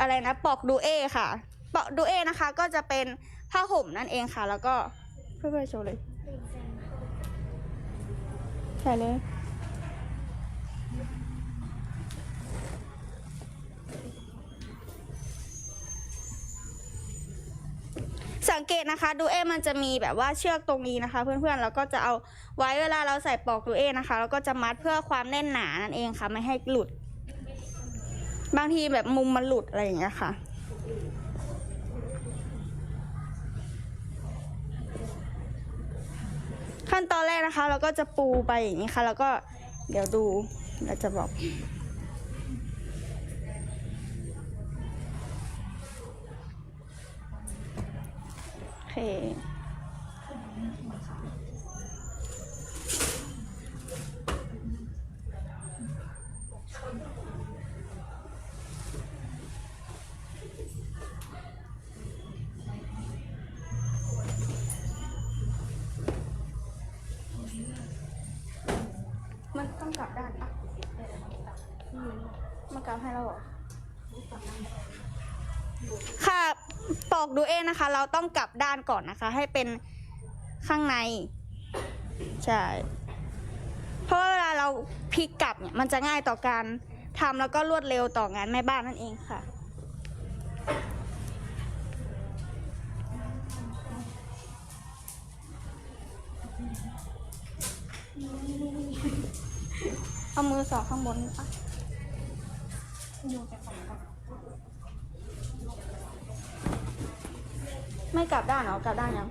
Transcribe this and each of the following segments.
อะไรนะปอกดูเอค่ะปอกดูเอนะคะ ก็จะเป็นผ้าห่มนั่นเองค่ะ แล้วก็เพื่อนๆโชว์เลยใช่เลยสังเกตนะคะดูเอมันจะมีแบบว่าเชือกตรงนี้นะคะ เพื่อนๆแล้วก็จะเอาไว้เวลาเราใส่ปอกดูเอนะคะแล้วก็จะมัดเพื่อความแน่นหนานั่นเองค่ะ ไม่ให้หลุด บางทีแบบมุมมันหลุดอะไรอย่างเงี้ยค่ะ ขั้นตอนแรกนะคะ เราก็จะปูไปอย่างนี้ค่ะ แล้วก็เดี๋ยวดูเราจะบอกโอเค ปอกดูเองนะคะ เราต้องกลับด้านก่อนนะคะ ให้เป็นข้างใน ใช่ เพราะว่าเวลาเราพลิกกลับเนี่ยมันจะง่ายต่อการทำแล้วก็รวดเร็วต่องานแม่บ้านนั่นเองค่ะเอามือสอดข้างบนนี่ปะ ไม่กลับด้านเหรอกลับด้านยัง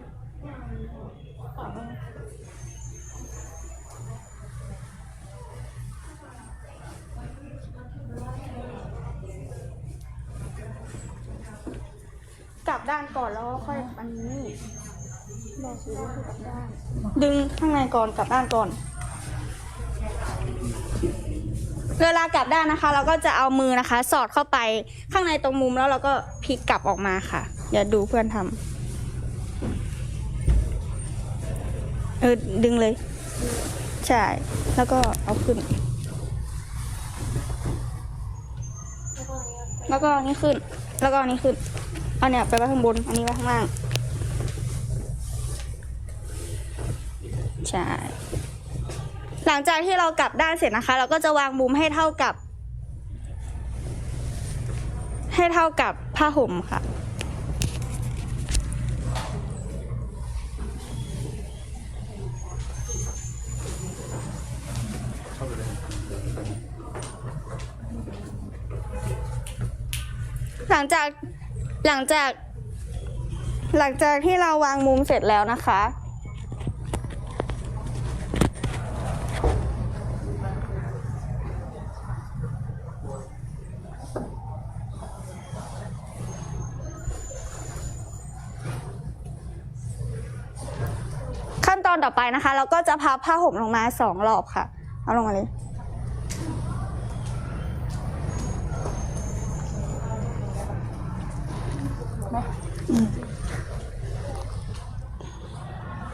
กลับด้านก่อนแล้วค่อยอันนี้บอกสิว่าคือกลับด้าน ดึงข้างในก่อนกลับด้านก่อน เวลากลับด้านนะคะ เราก็จะเอามือนะคะ สอดเข้าไปข้างในตรงมุมแล้วเราก็พลิกกลับออกมาค่ะเดี๋ยวดูเพื่อนทำ เออดึงเลย ใช่ แล้วก็เอาขึ้น แล้วก็อันนี้ขึ้น แล้วก็อันนี้ขึ้นเอาเนี่ยไปไว้ข้างบน อันนี้ไว้ข้างล่าง ใช่ หลังจากที่เรากลับด้านเสร็จนะคะ เราก็จะวางมุมให้เท่ากับ ให้เท่ากับผ้าห่มค่ะ ห ลังจากหลังจาก หลังจากที่เราวางมุมเสร็จแล้วนะคะ ขั้นตอนต่อไปนะคะ เราก็จะพับผ้าห่มลงมาสองรอบค่ะ เอาลงมาเลย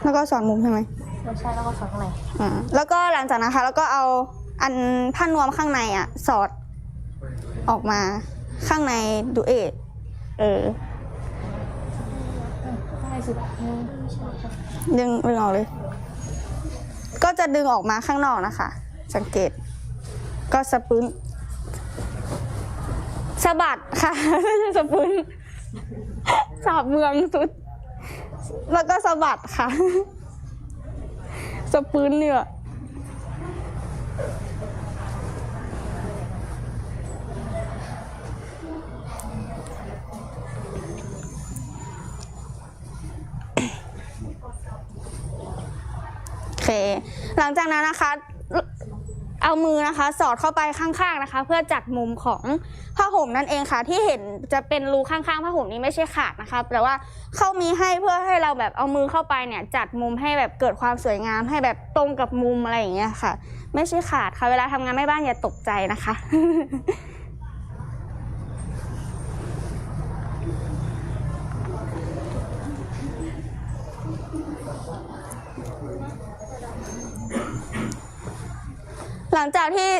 แล้วก็สอนมุมใช่ไหมไม่ใช่แล้วก็สอดข้างในอ่าแล้วก็หลังจากนั้นนะคะ แล้วก็เอาอันผ้านวมข้างในอะ สอดออกมาข้างในดูเอทเออข้างในสุดอืมดึงดึงออกเลย ก็จะดึงออกมาข้างนอกนะคะ สังเกต ก็สปึ้นสะบัดค่ะไม่ใช่สปึ้นสาบเมืองสุด แล้วก็สะบัดค่ะ สะปึ้นเนี่ยโอเคหลังจากนั้นนะคะ เอามือนะคะ สอดเข้าไปข้างๆนะคะ เพื่อจัดมุมของผ้าห่มนั่นเองค่ะ ที่เห็นจะเป็นรูข้างๆผ้าห่มนี้ไม่ใช่ขาดนะคะแต่ว่าเขามีให้เพื่อให้เราแบบเอามือเข้าไปเนี่ยจัดมุมให้แบบเกิดความสวยงาม ให้แบบตรงกับมุมอะไรอย่างเงี้ยค่ะ ไม่ใช่ขาดค่ะเวลาทำงานแม่บ้านอย่าตกใจนะคะ หลังจากที่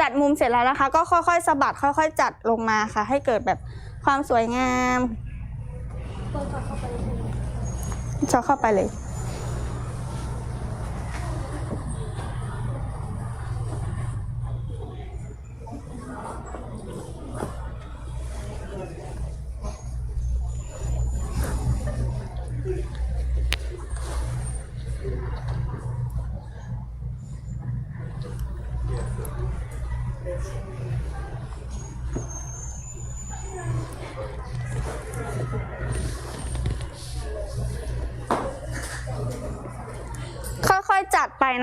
จัดมุมเสร็จแล้วนะคะ ก็ค่อยๆสะบัดค่อย ๆ จัดลงมาค่ะ ให้เกิดแบบความสวยงามจอเข้าไปเลย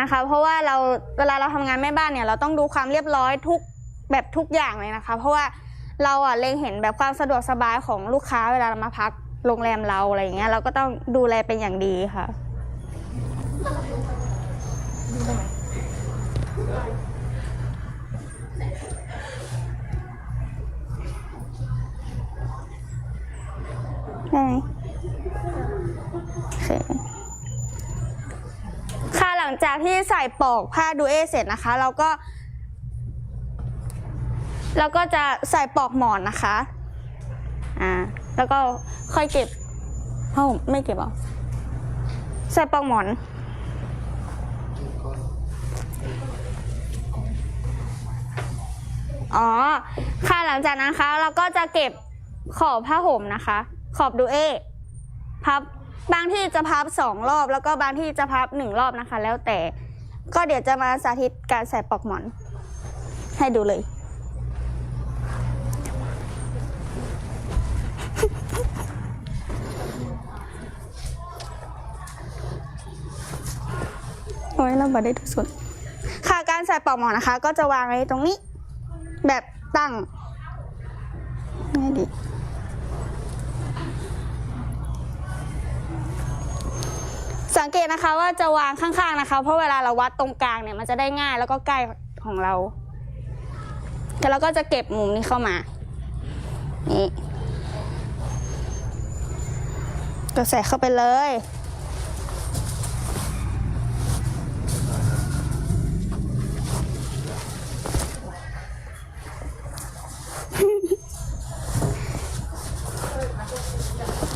นะคะ เพราะว่าเราเวลาเราทำงานแม่บ้านเนี่ยเราต้องดูความเรียบร้อยทุกแบบทุกอย่างเลยนะคะ เพราะว่าเราอะเล็งเห็นแบบความสะดวกสบายของลูกค้าเวลาเรามาพักโรงแรมเราอะไรอย่างเงี้ยเราก็ต้องดูแลเป็นอย่างดีค่ะ จากที่ใส่ปลอกผ้าดูเอเสร็จนะคะ เราก็เราก็จะใส่ปลอกหมอนนะคะ อ่า แล้วก็ค่อยเก็บเอ้าไม่เก็บหรอใส่ปลอกหมอน อ๋อ ค่ะหลังจากนั้นคะ เราก็จะเก็บขอบผ้าห่มนะคะ ขอบดูเอพับ บางที่จะพับสองรอบ แล้วก็บางที่จะพับหนึ่งรอบนะคะ แล้วแต่ก็เดี๋ยวจะมาสาธิตการใส่ปลอกหมอน ให้ดูเลยโอ้ยเราบัได้ทุกส่วนค่ะการใส่ปลอกหมอนนะคะ ก็จะวางไว้ตรงนี้ แบบตั้งง่ายดี งเกตนะคะว่าจะวางข้างๆนะคะ เพราะเวลาเราวัดตรงกลางเนี่ยมันจะได้ง่ายแล้วก็ใกล้ของเราแต่เราก็จะเก็บมุมนี้เข้ามา นี่ก็ใส่เข้าไปเลย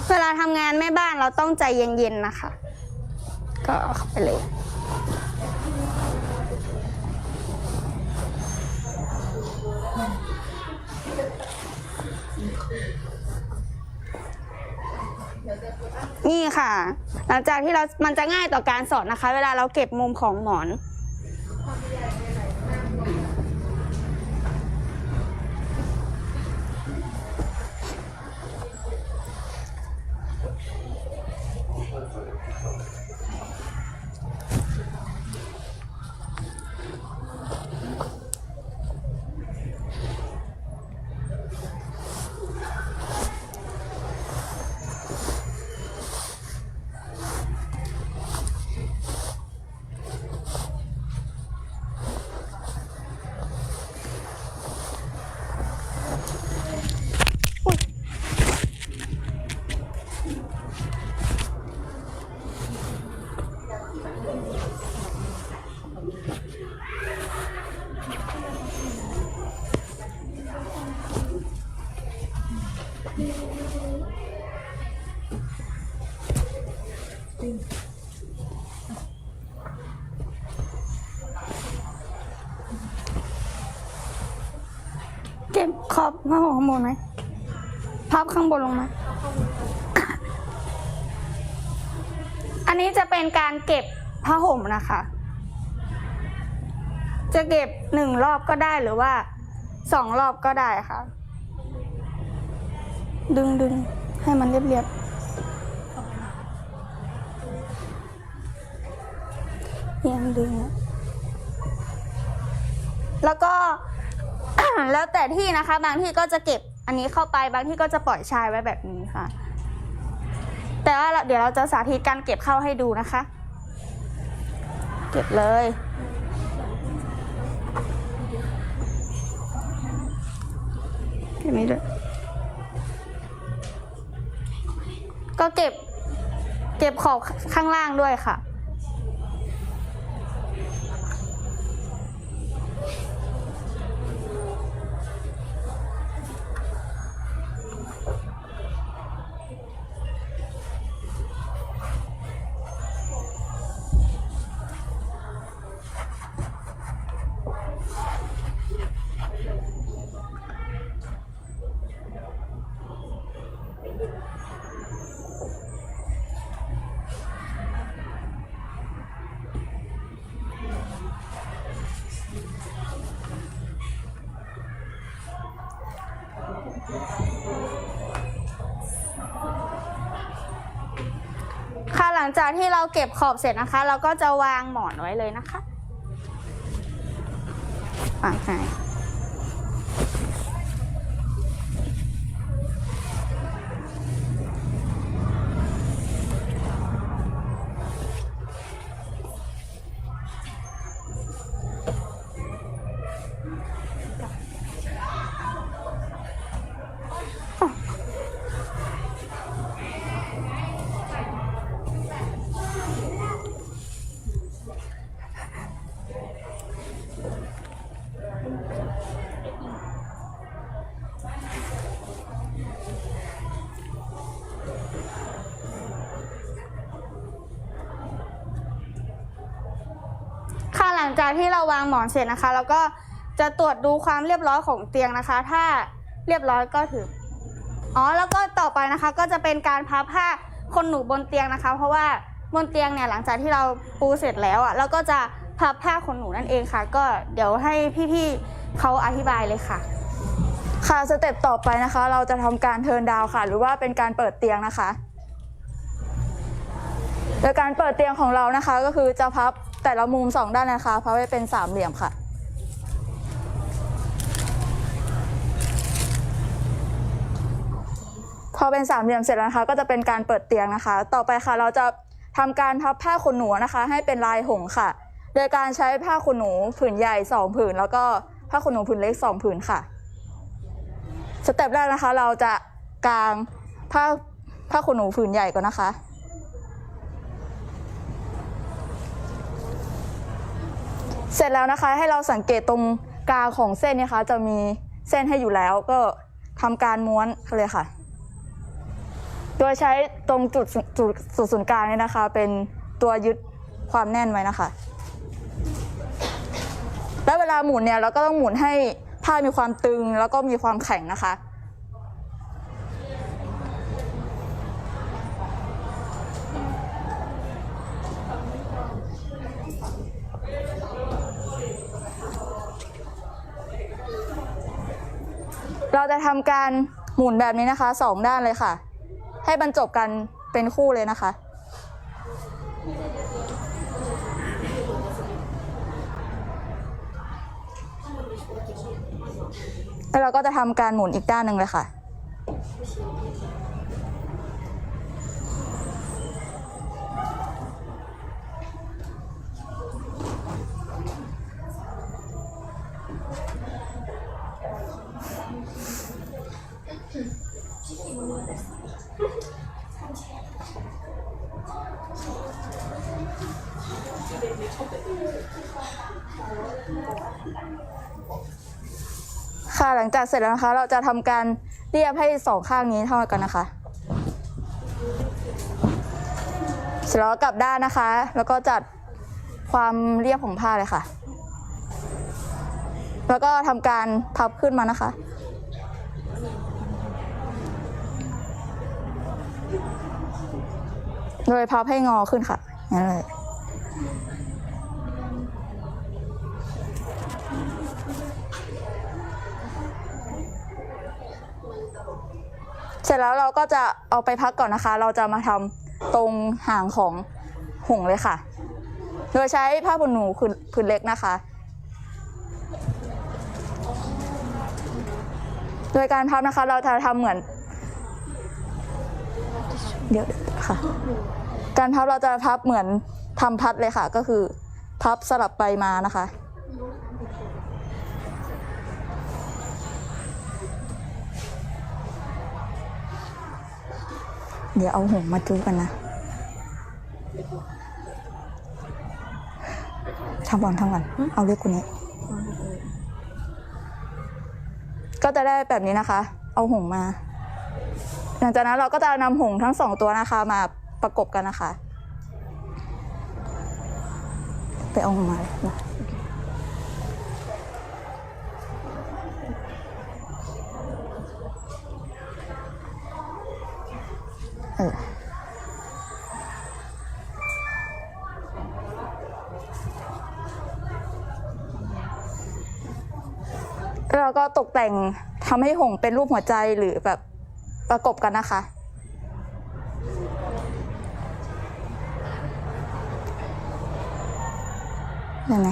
เวลาทำงานแม่บ้านเราต้องใจเย็นๆนะคะ ก็เข้าไปเลย นี่ค่ะ หลังจากที่เรา มันจะง่ายต่อการสอนนะคะ เวลาเราเก็บมุมของหมอน ขอบผ้าห่มข้างบนไหมพับข้างบนลงมา อันนี้จะเป็นการเก็บผ้าห่มนะคะ จะเก็บหนึ่งรอบก็ได้หรือว่าสองรอบก็ได้ค่ะ ดึงดึงให้มันเรียบเรียบเอียงดึง แล้วก็ แล้วแต่ที่นะคะ บางที่ก็จะเก็บอันนี้เข้าไปบางที่ก็จะปล่อยชายไว้แบบนี้ค่ะ แต่ว่าเดี๋ยวเราจะสาธิตการเก็บเข้าให้ดูนะคะ เก็บเลยเก็บนี้ด้วยก็เก็บ เก็บขอบข้างล่างด้วยค่ะ ลังจากที่เราเก็บขอบเสร็จนะคะ เราก็จะวางหมอนไว้เลยนะคะวางให้ งจากที่เราวางหมอนเสร็จนะคะ เราก็จะตรวจดูความเรียบร้อยของเตียงนะคะ ถ้าเรียบร้อยก็ถืออ๋อแล้วก็ต่อไปนะคะก็จะเป็นการพับผ้าคนหนูบนเตียงนะคะ เพราะว่าบนเตียงเนี่ยหลังจากที่เราปูเสร็จแล้วอะเราก็จะพับผ้าขนหนูนั่นเองค่ะ ก็เดี๋ยวให้พี่ๆเขาอธิบายเลยค่ะ ค่ะสเต็ปต่อไปนะคะ เราจะทำการเทิร์นดาวค่ะ หรือว่าเป็นการเปิดเตียงนะคะโดยการเปิดเตียงของเรานะคะ ก็คือจะพับ แต่ละมุมสองด้านนะคะพับให้เป็นสามเหลี่ยมค่ะ พอเป็นสามเหลี่ยมเสร็จแล้วนะคะ ก็จะเป็นการเปิดเตียงนะคะ ต่อไปค่ะเราจะทำการพับผ้าขนหนูนะคะ ให้เป็นลายหงค่ะ โดยการใช้ผ้าขนหนูผืนใหญ่สองผืน แล้วก็ผ้าขนหนูผืนเล็กสองผืนค่ะ สเต็ปแรกนะคะ เราจะกางผ้าผ้าขนหนูผืนใหญ่ก่อนนะคะ เสร็จแล้วนะคะให้เราสังเกตตรงกลางของเส้นนะคะ จะมีเส้นให้อยู่แล้วก็ทำการม้วนเลยค่ะ โดยใช้ตรงจุดจุดจุดศูนย์กลางเนี่ยนะคะ เป็นตัวยึดความแน่นไว้นะคะ แล้วเวลาหมุนเนี่ยเราก็ต้องหมุนให้ผ้ามีความตึงแล้วก็มีความแข็งนะคะ เราจะทำการหมุนแบบนี้นะคะสองด้านเลยค่ะ ให้บรรจบกันเป็นคู่เลยนะคะ แล้วเราก็จะทำการหมุนอีกด้านหนึ่งเลยค่ะ ค่ะหลังจากเสร็จแล้วนะคะ เราจะทำการเรียบให้สองข้างนี้เท่ากันนะคะเสร็จแล้วกลับด้านนะคะ แล้วก็จัดความเรียบของผ้าเลยค่ะ แล้วก็ทำการพับขึ้นมานะคะ โดยพับให้งอขึ้นค่ะนั่นเลยเสร็จแล้วเราก็จะเอาไปพักก่อนนะคะ เราจะมาทำตรงหางของหงส์เลยค่ะ โดยใช้ผ้าขนหนูผืนผืนเล็กนะคะ โดยการพับนะคะเราจะทำเหมือน เดี๋ยวค่ะ การพับเราจะพับเหมือนทำพัดเลยค่ะ ก็คือพับสลับไปมานะคะ เดี๋ยวเอาหงมาจูกันนะทำก่อนทำก่อนเอาเล็กกว่านี้ ก็จะได้แบบนี้นะคะ เอาหงมา หลังจากนั้นเราก็จะนำหงทั้งสองตัวนะคะมา ประกบกันนะคะ ไปเอามาเลยมาเออแล้วเราก็ตกแต่งทำให้หงเป็นรูปหัวใจหรือแบบประกบกันนะคะ ยังไง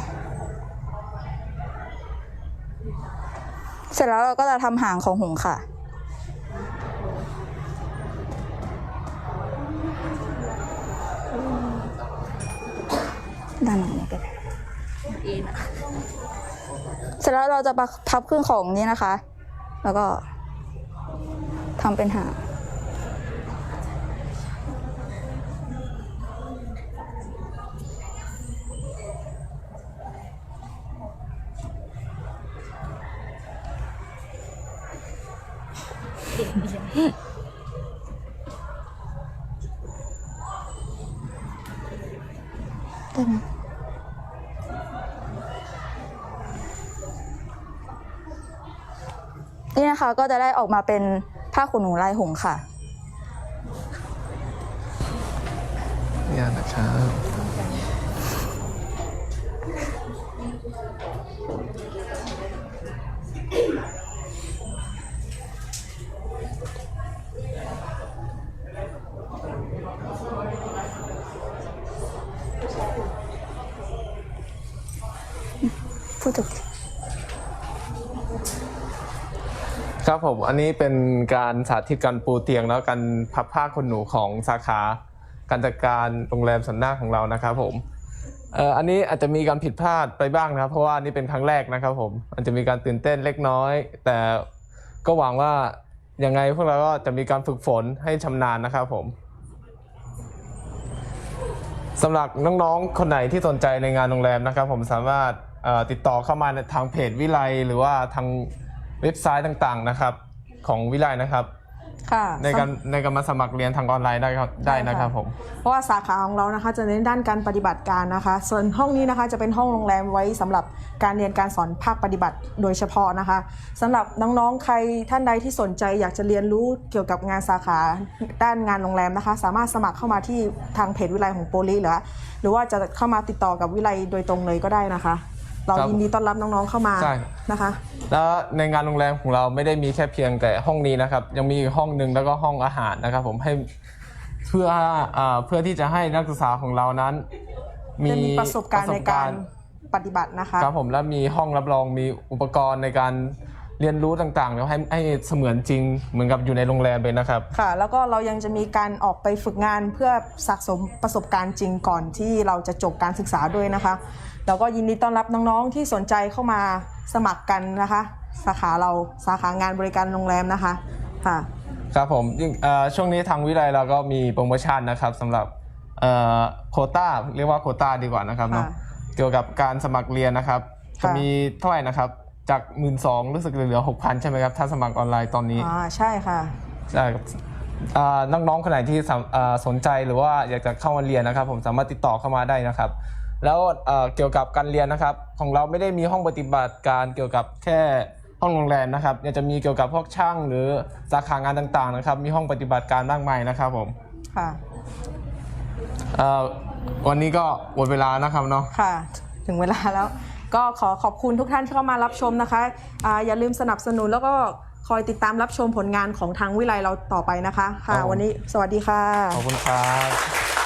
เสร็จแล้วเราก็จะทำหางของหงค่ะ ด้านหลังนี้ก็ได้เสร็จแล้วเราจะพับครึ่งของนี้นะคะ แล้วก็ทำเป็นหาง ก็จะได้ออกมาเป็นผ้าขนหนูลายหงค่ะเนี่นะครับพูดถู ครับผมอันนี้เป็นการสาธิตการปูเตียงแล้วการพับผ้าขนหนูของสาขาการจัดการโรงแรมสันนาของเรานะครับผมเอ่ออันนี้อาจจะมีการผิดพลาดไปบ้างนะครับเพราะว่านี่เป็นครั้งแรกนะครับผมอาจจะมีการตื่นเต้นเล็กน้อย แต่ก็หวังว่ายังไงพวกเราก็จะมีการฝึกฝนให้ชำนาญนะครับผมสำหรับน้องๆคนไหนที่สนใจในงานโรงแรมนะครับ ผมสามารถติดต่อเข้ามาทางเพจวิไลหรือว่าทาง เว็บไซต์ต่างๆนะครับ ของวิไลนะครับ ค่ะ ในการในการมาสมัครเรียนทางออนไลน์ได้ครับได้นะครับผม เพราะว่าสาขาของเรานะคะจะเน้นด้านการปฏิบัติการนะคะ ส่วนห้องนี้นะคะจะเป็นห้องโรงแรมไว้สำหรับการเรียนการสอนภาคปฏิบัติโดยเฉพาะนะคะสำหรับน้องๆใครท่านใดที่สนใจอยากจะเรียนรู้เกี่ยวกับงานสาขาด้านงานโรงแรมนะคะ สามารถสมัครเข้ามาที่ทางเพจวิไลของโปลิหรือว่าหรือว่าจะเข้ามาติดต่อกับวิไลโดยตรงเลยก็ได้นะคะ เราครับยินดีต้อนรับน้องๆเข้ามาใช่ นะคะ แล้วในงานโรงแรมของเราไม่ได้มีแค่เพียงแต่ห้องนี้นะครับ ยังมีอีกห้องหนึ่งแล้วก็ห้องอาหารนะครับ ผมให้เพื่ออ่าเพื่อที่จะให้นักศึกษาของเรานั้นจะมีประสบการณ์ในการปฏิบัตินะคะ ครับผมแล้วมีห้องรับรองมีอุปกรณ์ในการเรียนรู้ต่างๆแล้วให้ให้เสมือนจริงเหมือนกับอยู่ในโรงแรมเลยนะครับ ค่ะ แล้วก็เรายังจะมีการออกไปฝึกงานเพื่อสะสมประสบการณ์จริงก่อนที่เราจะจบการศึกษาด้วยนะคะ เราก็ยินดีต้อนรับน้องๆที่สนใจเข้ามาสมัครกันนะคะ สาขาเราสาขางานบริการโรงแรมนะคะค่ะครับผมยิ่งเอ่อช่วงนี้ทางวิไลเราก็มีโปรโมชั่นนะครับสำหรับเอ่อโควต้าเรียกว่าโควต้าดีกว่านะครับเนาะค่ะเกี่ยวกับการสมัครเรียนนะครับค่ะจะมีเท่าไหร่นะครับจากหมื่นสองรู้สึกเหลือหกพันใช่ไหมครับถ้าสมัครออนไลน์ตอนนี้อ่าใช่ค่ะใช่ครับอ่าน้องๆคนไหนที่สามอ่าสนใจหรือว่าอยากจะเข้ามาเรียนนะครับ ผมสามารถติดต่อเข้ามาได้นะครับ แล้วเอ่อเกี่ยวกับการเรียนนะครับ ของเราไม่ได้มีห้องปฏิบัติการเกี่ยวกับแค่ห้องโรงแรมนะครับยังจะมีเกี่ยวกับพวกช่างหรือสาขางานต่างๆนะครับ มีห้องปฏิบัติการมากมายนะครับผมค่ะเอ่อวันนี้ก็หมดเวลานะครับเนาะ ค่ะ ถึงเวลาแล้ว ก็ขอขอบคุณทุกท่านที่เข้ามารับชมนะคะอ่าอย่าลืมสนับสนุนแล้วก็คอยติดตามรับชมผลงานของทางวิไลเราต่อไปนะคะ ค่ะวันนี้สวัสดีค่ะ ขอบคุณครับ